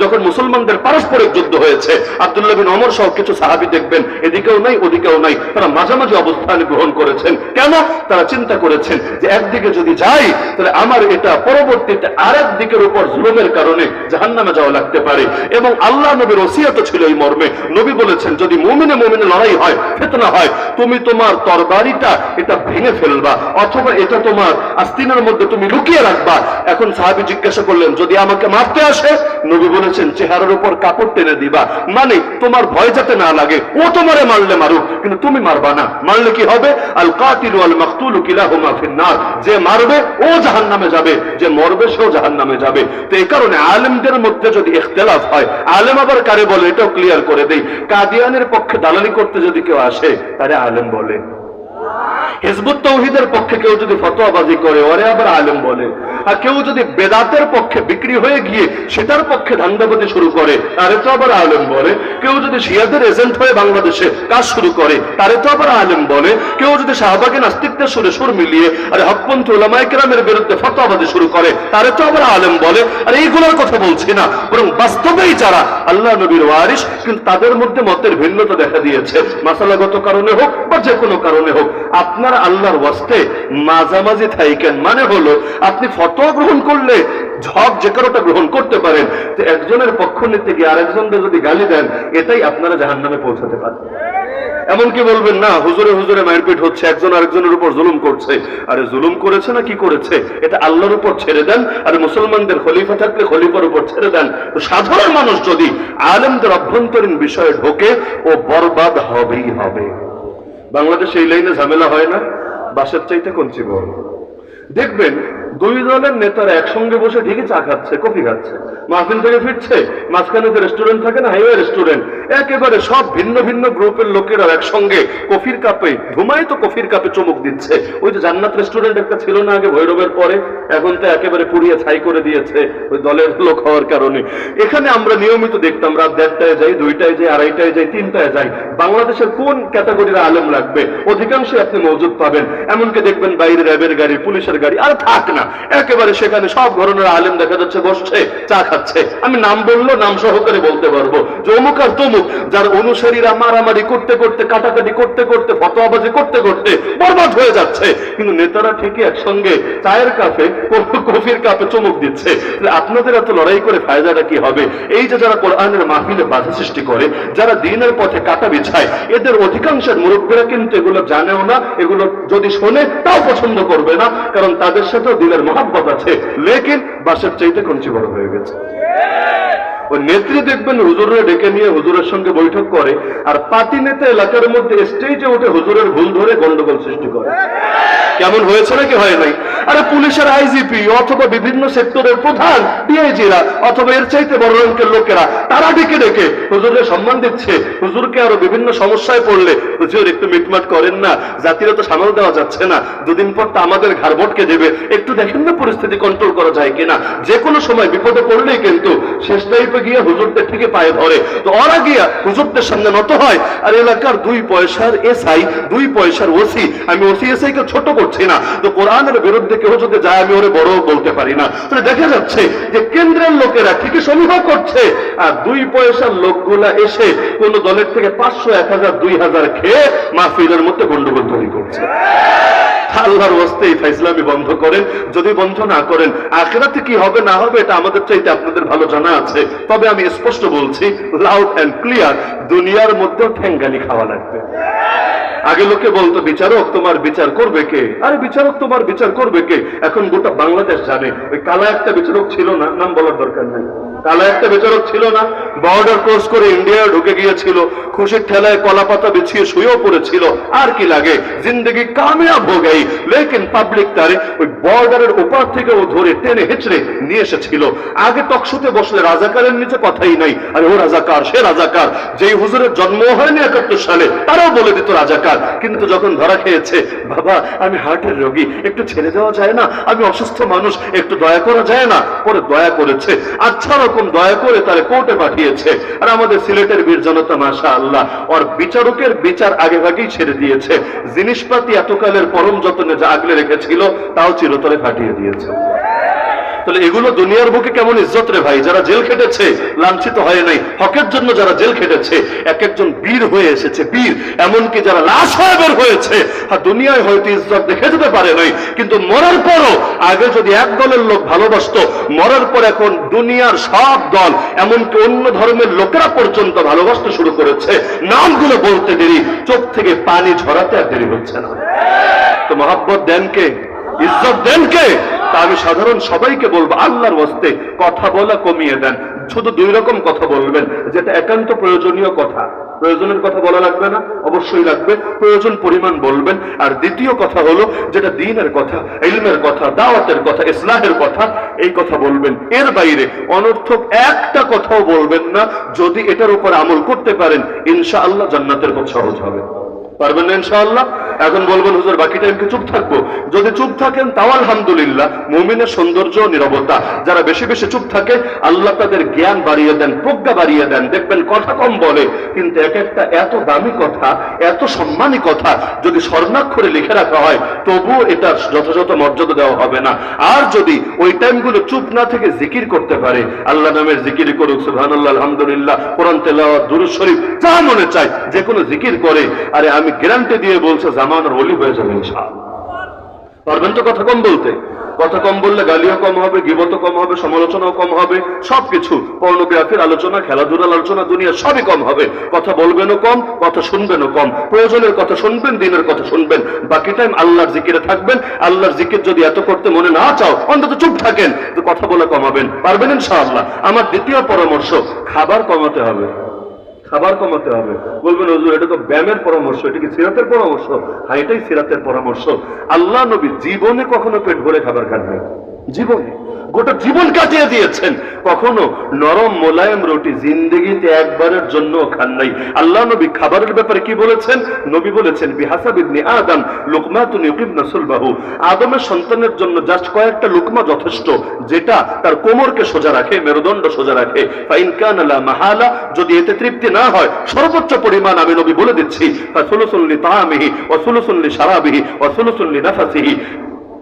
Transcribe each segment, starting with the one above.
যখন মুসলমানদের পারস্পরিক যুদ্ধ হয়েছে, আব্দুল্লাহ বিন অমর সহ কিছু সাহাবি দেখবেন, এদিকেও নাই, ওদিকেও নাই, তারা মাঝামাঝি অবস্থান গ্রহণ করেছেন। কেন? তারা চিন্তা করেছেন যে একদিকে যদি যাই, তাহলে আমার এটা পরবর্তীতে আরেক দিকের উপর জুলুমের কারণে জাহান্নামে যাওয়া লাগতে পারে। এবং আল্লাহ নবীর ওসিয়ত ছিল এই মর্মে। নবী বলেছেন, যদি মুমিনে মুমিনে লড়াই হয়, ফেতনা হয়, তুমি তোমার তরবারিটা এটা ভেঙে ফেলবা, অথবা এটা তোমার আস্তিনের মধ্যে তুমি লুকিয়ে রাখবা। এখন সাহাবি জিজ্ঞাসা করলেন, যদি আমাকে মারতে আসে? নবী বলেছেন, চেহারার উপর কাপড় টেনে দিবা। মানে তোমার ভয় যাতে না লাগে, ও তোমারে মারলে মারুক, কিন্তু তুমি মারবা না। মারলে কি হবে? আল কাতিল আল মাকতুল কিলাহুমা ফিন্নার। যে মারবে, ও জাহান্নামে যাবে। যে মরবে, সেও জাহান্নামে যাবে। তো এই কারণে আলেমদের মধ্যে যদি ইখতিলাফ হয়, আলেম আবার কারে বলে? এটাও ক্লিয়ার করে দেই। কাদিয়ানের পক্ষে দালালি করতে যদি কেউ আসে, তারে আলেম বলে। হিজবুত তৌহিদের পক্ষে কেউ যদি ফতোয়াবাজি করে, ওরে আবার আলেম বলে। আর কেউ যদি বেদাতের পক্ষে বিক্রি হয়ে গিয়ে সেটার পক্ষে ধান্দাবাজি শুরু করে, তারে তো আবার আলেম বলে। কেউ যদি শিয়াদের এজেন্ট হয়ে বাংলাদেশে কাজ শুরু করে, তারে তো আবার আলেম বলে। কেউ যদি শাহবাগের নাস্তিকদের সুরে সুর মিলিয়ে আরে হকপন্থী ওলামায় কেরামের বিরুদ্ধে ফতোয়াবাজি শুরু করে, তারে তো আবার আলেম বলে। আর এইগুলোর কথা বলছি না, বরং বাস্তবেই যারা আল্লাহ নবীর ওয়ারিস কিন্তু তাদের মধ্যে মতের ভিন্নতা দেখা দিয়েছে। মাসালাগত কারণে হোক বা যে কোনো কারণে হোক, আপনার আল্লাহর ওয়াস্তে মাঝামাঝি থাইকেন মানে হলো, আপনি ফতোয়া গ্রহণ করলে ঝক যে কারোটা গ্রহণ করতে পারেন, তো একজনের পক্ষ নিতে গিয়ে আরেকজনকে যদি গালি দেন, এটাই আপনারা জাহান নামে পৌঁছাতে পারেন এমনকি বলবেন, না, হুজুরে হুজুরে মারপিট হচ্ছে, একজন আরেকজনের উপর জুলুম করছে। আরে, জুলুম করেছে না কি করেছে? এটা আল্লাহর উপর ছেড়ে দেন, আর মুসলমানদের খলিফা থাকলে খলিফার উপর ছেড়ে দেন। তো সাধারণ মানুষ যদি আলেমদের অভ্যন্তরীণ বিষয়ে ঢোকে, ও বরবাদ হবেই হবে। বাংলাদেশে এই লাইনে ঝামেলা হয় না? বাসের চাইতে কঞ্চি বড়। দেখবেন দুই দলের নেতারা একসঙ্গে বসে ঠিকই চা খাচ্ছে, কফি খাচ্ছে। মাহফিল থেকে ফিরছে, মাঝখানে যে রেস্টুরেন্ট থাকে না হাইওয়ে রেস্টুরেন্ট একেবারে সব ভিন্ন ভিন্ন গ্রুপের লোকেরা একসঙ্গে কফির কাপে ধুমাই তো কফির কাপে চমক দিচ্ছে। ওই যে জান্নাত রেস্টুরেন্ট একটা ছিল না আগে ভৈরবের পরে, এখন তো একেবারে পুড়িয়ে ছাই করে দিয়েছে ওই দলের লোক হওয়ার কারণে। এখানে আমরা নিয়মিত দেখতাম, রাত দেড়টায় যাই, দুইটায় যাই, আড়াইটায় যাই, তিনটায় যাই। বাংলাদেশের কোন ক্যাটাগরির আলেম লাগবে? অধিকাংশ আপনি মজুদ পাবেন। এমনকি দেখবেন বাইরে র্যাবের গাড়ি, পুলিশের গাড়ি, আর থাক না। একেবারে সেখানে সব ধরনের আলেম দেখা যাচ্ছে, বসছে, চা খাচ্ছে। আমি নাম বলল নাম সহকারে বলতে পারব। যে অমুক আর তমুক, যার অনুসারীরা মারামারি করতে করতে, কাটাকাটি করতে করতে, ফতোয়াবাজি করতে করতে বরবাদ হয়ে যাচ্ছে। কিন্তু নেতারা ঠিকই একসঙ্গে চায়ের কাপে কফির কাপে চমক দিচ্ছে। আপনাদের এত লড়াই করে ফায়দাটা কি হবে? এই যে যারা কোরআনের মাহফিলে বাধা সৃষ্টি করে, যারা দিনের পথে কাটা বিছায়, এদের অধিকাংশের মুরব্বীরা কিন্তু এগুলো জানেও না, এগুলো যদি শোনে, তাও পছন্দ করবে না। কারণ তাদের সাথেও মহাব্বত আছে। লেকিন বাসার চাইতে কঞ্চি বড় হয়ে গেছে। ওই নেত্রী দেখবেন হুজুরের ডেকে নিয়ে হুজুরের সঙ্গে বৈঠক করে, আর পার্টি নেতা এলাকার মধ্যে স্টেজে উঠে হুজুরের ভুল ধরে গন্ডগোল সৃষ্টি করে। কেমন হয়েছে নাকি হয় নাই? আরে পুলিশের আইজিপি অথবা বিভিন্ন সেক্টরের প্রধান ডিআইজিরা অথবা এর চাইতে বড় রঙের লোকেরা, তারা ডেকে ডেকে হুজুরের সম্মান দিচ্ছে। হুজুরকে আরও বিভিন্ন সমস্যায় পড়লে হুজুর একটু মিটমাট করেন না। জাতিরা তো সামাল দেওয়া যাচ্ছে না। দুদিন পর তো আমাদের ঘাড় ভটকে দেবে। একটু দেখেন না পরিস্থিতি কন্ট্রোল করা যায় কিনা। যে কোনো সময় বিপদে পড়লেই কিন্তু শেষ টাইপে গিয়ে হুজুরদের থেকে পায়ে ধরে। তো ওরা গিয়া হুজুরদের সামনে নত হয়, আর এলাকার দুই পয়সার এসআই, দুই পয়সার ওসি, আমি ওসি এসআই কে ছোট করছি না। তো কোরআনের বিরুদ্ধে কেউ যদি যায়, আমি ওরে বড় বলতে পারি না। তাহলে দেখা যাচ্ছে যে কেন্দ্রের লোকেরা ঠিকই সমীহ করছে, আর দুই পয়সার লোকগুলা এসে কোন দলের থেকে পাঁচশো, এক হাজার, দুই হাজার খেয়ে মাহফিলের মধ্যে গন্ডগোল তৈরি করছে। আল্লাহর ওয়াস্তে এই ফাইসলামি বন্ধ করেন। যদি বন্ধ না করেন, আখেরাতে কি হবে, না হবে, এটা আমাদের চাইতে আপনাদের ভালো জানা আছে। তবে আমি স্পষ্ট বলছি লাউড অ্যান্ড ক্লিয়ার দুনিয়ার মধ্যেও ঠ্যাঙ্গালি খাওয়া লাগবে। আগে লোকে বলতো, বিচারক তোমার বিচার করবে কে? আরে বিচারক তোমার বিচার করবে কে? এখন গোটা বাংলাদেশ জানে, ওই কালা একটা বিচারক ছিল না, নাম বলার দরকার নাই। কালা একটা বিচারক ছিল না। বর্ডার ক্রস করে ইন্ডিয়া ঢুকে গিয়েছিল। খুশির ঠেলায় কলা পাতা বিছিয়ে শুয়েও পড়েছিল। আর কি লাগে? জিন্দগি কামিয়াব গই লেকিন পাবলিক তারে ওই বর্ডারের ওপার থেকে ও ধরে টেনে হেঁচড়ে নিয়ে এসেছিল। আগে বসলে রাজাকারের নিচে কথাই নাই। আরে ও রাজাকার, সে রাজাকার। যেই হুজুরের জন্ম হয়নি একাত্তর সালে, তারাও বলে দিত রাজাকার। কিন্তু যখন ধরা খেয়েছে, বাবা, আমি হার্টের রোগী। একটু ছেড়ে দেওয়া যায় না? আমি অসুস্থ মানুষ, একটু দয়া করা যায় না? পরে দয়া করেছে। আচ্ছা রকম দয়া করে তারে কোর্টে পাঠিয়েছে। আর আমাদের সিলেটের বীর জনতা মাসা আল্লাহ ওর বিচারকের বিচার আগে ভাগেই ছেড়ে দিয়েছে। জিনিসপাতি এতকালের পরম যত্নে যা আগলে রেখেছিল, তাও চিরতরে ফাটিয়ে দিয়েছে। তাহলে এগুলো দুনিয়ার বুকে কেমন ইজ্জত রে ভাই? যারা জেল খেটেছে, লাঞ্ছিত হয় নাই। হকের জন্য যারা জেল খেটেছে এক একজন বীর হয়ে এসেছে, বীর। এমনকি যারা লাশ হয়ে বের হয়েছে আর দুনিয়ায় হয়তো ইজ্জত দেখে যেতে পারে নাই। কিন্তু মরার পরও, আগে যদি এক দলের লোক ভালোবাসতো, মরার পর এখন দুনিয়ার সব দল, এমনকি অন্য ধর্মের লোকেরা পর্যন্ত ভালোবাসতে শুরু করেছে। নামগুলো বলতে দেরি, চোখ থেকে পানি ঝরাতে আর দেরি হচ্ছে না। তো মহাব্বত দেন কে? ইজ্জত দেন কে? তা আমি সাধারণ সবাইকে বলব, আল্লাহর ওয়াস্তে কথা বলা কমিয়ে দেন। শুধু দুই রকম কথা বলবেন, যেটা একান্ত প্রয়োজনীয় কথা। প্রয়োজনের কথা বলা লাগবে না, অবশ্যই লাগবে। প্রয়োজন পরিমাণ বলবেন। আর দ্বিতীয় কথা হলো, যেটা দিনের কথা, ইলমের কথা, দাওয়াতের কথা, ইসলাহের কথা, এই কথা বলবেন। এর বাইরে অনর্থক একটা কথাও বলবেন না, যদি এটার উপর আমল করতে পারেন ইনশা আল্লাহ জান্নাতের পথ সহজ হবে। পারবেন না ইনশাআল্লাহ? এখন বলবেন, হুজুর বাকি টাইমকে চুপ থাকব। যদি চুপ থাকেন, তাও আলহামদুলিল্লাহ, মুমিনের সৌন্দর্য নিরবতা। যারা বেশি বেশি চুপ থাকে, আল্লাহ তাদের জ্ঞান বাড়িয়ে দেন, প্রজ্ঞা বাড়িয়ে দেন। দেখবেন কথা কম বলে, কিন্তু এক একটা এত দামি কথা, এত সম্মানী কথা যদি স্বর্ণাক্ষরে লিখে রাখা হয়, তবুও এটার যথাযথ মর্যাদা দেওয়া হবে না। আর যদি ওই টাইমগুলো চুপ না থেকে জিকির করতে পারে, আল্লাহ নামের জিকির করুক, সুবহানাল্লাহ, আলহামদুলিল্লাহ, কোরআন তেলাওয়াত, দুরূদ শরীফ, যা মনে চায় যে কোনো জিকির করে। আরে আমি গ্যারান্টি দিয়ে বলছে জামানার ওলি হয়ে যাবে পারবেন তো কথা কম বলতে? কথা কম বললে গালিও কম হবে গিবত কম হবে, সমালোচনাও কম হবে, সবকিছু। পর্নোগ্রাফির আলোচনা, খেলাধুলার আলোচনা দুনিয়া সবই কম হবে। কথা বলবেনও কম, কথা শুনবেনও কম। প্রয়োজনের কথা শুনবেন, দিনের কথা শুনবেন। বাকি টাইম আল্লাহর জিকিরে থাকবেন। আল্লাহর জিকির যদি এত করতে মনে না চাও, অন্তত চুপ থাকেন। কথা বলে কমাবেন। পারবেন ইনশাআল্লাহ। আমার দ্বিতীয় পরামর্শ, খাবার কমাতে হবে। খাবার কমাতে হবে। বলবেন, হজুর, এটা তো ব্যায়ামের পরামর্শ, এটা কি সিরাতের পরামর্শ? হ্যাঁ এটাই সিরাতের পরামর্শ। আল্লাহ নবী জীবনে কখনো পেট ভরে খাবার খান জীবনে। গোটা জীবন কাটিয়ে দিয়েছেন। কখনো নরম মোলায়েম রুটি জিন্দগিতে একবারের জন্য খান নাই। আল্লাহ নবী খাবারের ব্যাপারে কি বলেছেন? নবী বলেছেন, বিহাসাব ইবনে আদম, লুকমাতুন ইউকিবনা সুলবাহু। আদমের সন্তানের জন্য জাস্ট কয়েকটা লুকমা যথেষ্ট, যেটা তার কোমরকে সোজা রাখে, মেরুদণ্ড সোজা রাখে। ফাইন কান লা মাহালা, যদি এতে তৃপ্তি না হয়, সর্বোচ্চ পরিমাণ আমি নবী বলে দিচ্ছি। ফাসুলুসুল্লি তাআমিহি, ওয়া সুলুসুল্লি শারাবিহি, ওয়া সুলুসুল্লি নাফাসিহি।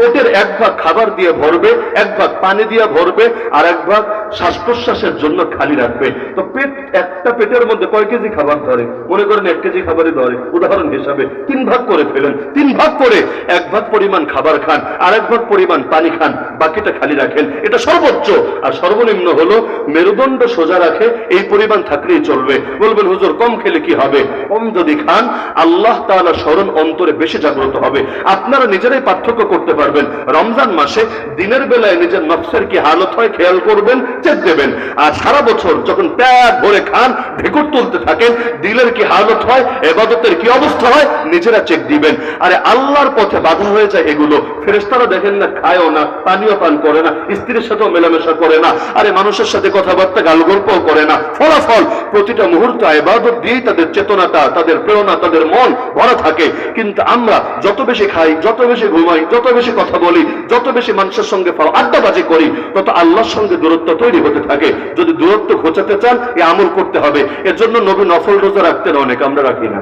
পেটের এক ভাগ খাবার দিয়ে ভরবে, এক ভাগ পানি দিয়ে ভরবে, আর এক ভাগ শ্বাস প্রশ্বাসের জন্য খালি রাখবে। তো পেট একটা পেটের মধ্যে কয় কেজি খাবার ধরে? মনে করেন এক কেজি খাবারই ধরে। উদাহরণ হিসাবে তিন ভাগ করে ফেলেন। তিন ভাগ করে এক ভাগ পরিমাণ খাবার খান, আর এক ভাগ পরিমাণ পানি খান, বাকিটা খালি রাখেন। এটা সর্বোচ্চ। আর সর্বনিম্ন হলো, মেরুদণ্ড সোজা রাখে, এই পরিমাণ থাকলেই চলবে। বলবেন, হুজুর, কম খেলে কি হবে? কম যদি খান, আল্লাহ তাআলা স্মরণ অন্তরে বেশি জাগ্রত হবে। আপনারা নিজেরাই পার্থক্য করতে পারবেন। রমজান মাসে দিনের বেলায় নিজের নফসের কি হালত হয় খেয়াল করবেন, চেক দেবেন। আর সারা বছর যখন প্যাট ভরে খান ঢেকুর তুলতে থাকেন, দিলের কি হালত হয়, এবাদতের কি অবস্থা হয়, নিজেরা চেক দিবেন। আরে আল্লাহর পথে বাধা হয়ে যায় এগুলো। ফেরেস্তারা দেখেন না, খায়ও না পানীয় পান করে না, স্ত্রীর সাথেও মেলামেশা করে না। আরে মানুষের সাথে কথাবার্তা গাল গল্পও করে না। ফলাফল, প্রতিটা মুহূর্ত এবাদত দিয়েই তাদের চেতনাটা, তাদের প্রেরণা, তাদের মন ভরা থাকে। কিন্তু আমরা যত বেশি খাই, যত বেশি ঘুমাই, যত বেশি কথা বলি, যত বেশি মানুষের সঙ্গে আড্ডাবাজি করি, তত আল্লাহর সঙ্গে দূরত্ব তৈরি হতে থাকে। যদি দূরত্ব ঘোচাতে চান, এ আমল করতে হবে। এর জন্য নবী নফল রোজা রাখতেন অনেক, আমরা রাখি না।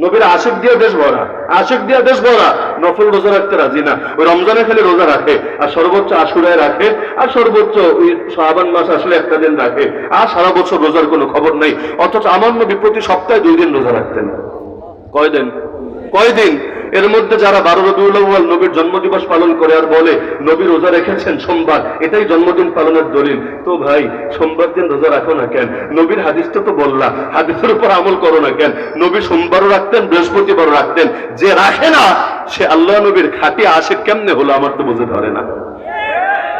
নবীর আশেক দিয়ে দেশ ভরা, আশেক দিয়ে দেশ ভরা, নফল রোজা রাখতে রাজি না। ওই রমজানে খালি রোজা রাখে, আর সর্বোচ্চ আশুরায় রাখে, আর সর্বোচ্চ ওই শাবান মাস আসলে একটা দিন রাখে। আর সারা বছর রোজার কোনো খবর নেই। অথচ আমার নবী প্রতি সপ্তাহে দুই দিন রোজা রাখতেন। কয়দিন? কয়দিন? এর মধ্যে যারা বারো রবিউল নবীর জন্মদিবস পালন করে আর বলে, নবী রোজা রেখেছেন, সোমবার। এটাই জন্মদিন পালনের দলিল। তো ভাই, সোমবার দিন রোজা রাখো না কেন? নবীর হাদিসটা তো বললা। হাদিসের উপর আমল করো না কেন? নবী সোমবারও রাখতেন, বৃহস্পতিবারও রাখতেন। যে রাখে না, সে আল্লাহ নবীর খাটি আসে কেমনে হলো আমার তো বুঝে ধরে না।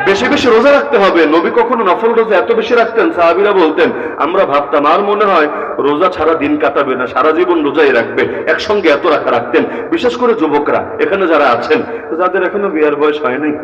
বেশি বেশি রোজা রাখতে হবে। নবী কখনো নফল রোজা এত বেশি রাখতেন, সাহাবিরা বলতেন, আমরা ভাবতাম, আর মনে হয় রোজা ছাড়া দিন কাটাবে না, সারা জীবন রোজাই রাখবে, একসঙ্গে এত রাখা রাখতেন। বিশেষ করে যুবকরা, এখানে যারা আছেন যাদের এখনও বিয়ার বয়স হয় নাই,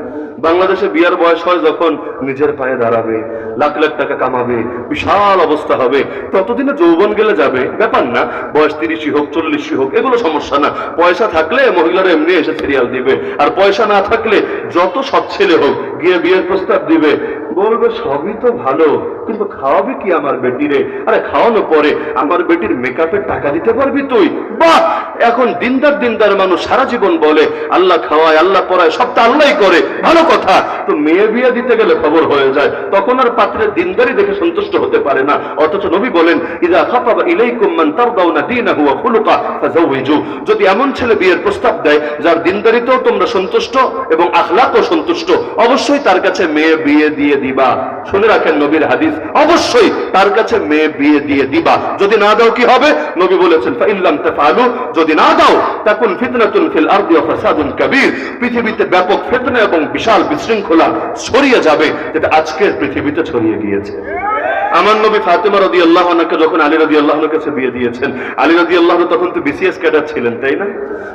বাংলাদেশে বিয়ার বয়স হয় যখন নিজের পায়ে দাঁড়াবে, লাখ লাখ টাকা কামাবে, বিশাল অবস্থা হবে, ততদিনে যৌবন গেলে যাবে, ব্যাপার না, বয়স তিরিশই হোক, চল্লিশই হোক, এগুলো সমস্যা না। পয়সা থাকলে মহিলারা এমনি এসে সিরিয়াল দিবে, আর পয়সা না থাকলে যত সৎ ছেলে হোক গিয়ে বিয়ের প্রস্তাব দিবে। বলবে, সবই তো ভালো, কিন্তু খাওয়াবে কি আমার বেটিরে? আরে, খাওয়ানো পরে আমার বেটির মেকআপের টাকা দিতে পারবি তুই? বাহ! এখন দিনদার দিনদার মানুষ সারা জীবন বলে, আল্লাহ খাওয়ায়, আল্লাহ পড়ায়, সব তো আল্লাহ করে। ভালো কথা। তো মেয়ে বিয়ে দিতে গেলে খবর হয়ে যায়। তখন আর পাত্রের দিনদারি দেখে সন্তুষ্ট হতে পারে না। অথচ নবী বলেন, ইদা খাপাবা ইলাইকুম মান তারদাউনা দীনাহু ওয়া খুলুকা ফাযাওয়িজু যদি এমন ছেলে বিয়ের প্রস্তাব দেয়, যার দিনদারিতেও তোমরা সন্তুষ্ট এবং আখলাকও সন্তুষ্ট, অবশ্যই তার কাছে মেয়ে বিয়ে দিয়ে দিবা। শুনে রাখেন নবীর হাদিস। অবশ্যই তার কাছে মেয়ে বিয়ে দিয়ে দিবা। যদি না দাও কি হবে? নবী বলেছেন, ফাইল্লাম তাফআলু। যদি না দাও, তাকুন ফিতনাতুন ফিল আরদি ওয়া ফাসাদুন কাবীর। পৃথিবীতে ব্যাপক ফিতনা এবং বিশাল বিশৃঙ্খলা ছড়িয়ে যাবে যেটা আজকের পৃথিবীতে ছড়িয়ে গিয়েছে। আমার নবী ফাতেমা রদি আল্লাহ যখন আলী রদি আল্লাহর কাছে বিয়ে দিয়েছেন, আলী রদি আল্লাহ তখন তো বিসিএস ক্যাডার ছিলেন, তাই না?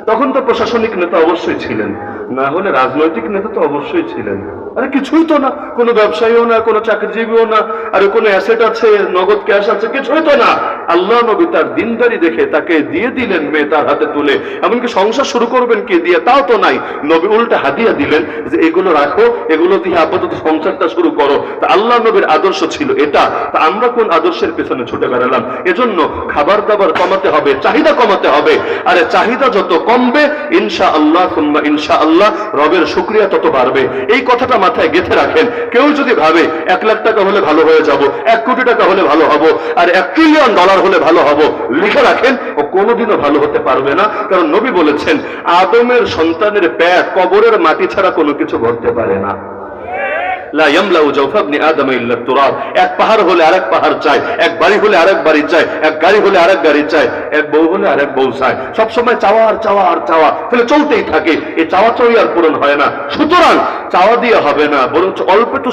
তখন তো প্রশাসনিক নেতা অবশ্যই ছিলেন। না হলে রাজনৈতিক নেতা তো অবশ্যই ছিলেন। আরে কিছুই তো না। কোনো ব্যবসায়ীও না, কোনো চাকরিজীবীও না। আরে কোনো অ্যাসেট আছে, নগদ ক্যাশ আছে, কিছুই তো না। আল্লাহ নবী তার দিনদারি দেখে তাকে দিয়ে দিলেন মেয়ে তার হাতে তুলে। এমনকি সংসার শুরু করবেন কি দিয়ে, তাও তো নাই। নবী উল্টা হাদিয়া দিলেন যে, এগুলো রাখো, এগুলো দিয়ে আপাতত সংসারটা শুরু করো। তা আল্লাহ নবীর আদর্শ ছিল এটা। তা আমরা কোন আদর্শের পেছনে ছুটে বেড়ালাম? এজন্য খাবার দাবার কমাতে হবে, চাহিদা কমাতে হবে। আরে চাহিদা যত কমবে ইনশা আল্লাহ ইনশা আল্লাহ রবের শুক্রিয়া তত বাড়বে। এই কথাটা মাথায় গেঁথে রাখেন। কেউ যদি ভাবে, এক লাখ টাকা হলে ভালো হয়ে যাব, এক কোটি টাকা হলে ভালো হব, আর এক ট্রিলিয়ন ডলার হলে ভালো হব। লিখে রাখেন, ও কোনোদিনও ভালো হতে পারবে না। কারণ নবী বলেছেন, আদমের সন্তানের প্যাট কবরের মাটি ছাড়া কোনো কিছু ঘটতে পারে না। এক পাহাড় হলে আরেক পাহাড় চাই এক বাড়ি হলে আরেক বাড়ি চাই এক গাড়ি হলে আরেক গাড়ি চাই এক বউ হলে আরেক বউ চাই সব সময় চাওয়া আর চাওয়া। আর চাওয়া তাহলে চলতেই থাকে। এই চাওয়া চাওয়ি আর পূরণ হয় না। সুতরাং চাওয়া দিয়ে হবে না, বরঞ্চ অল্প একটু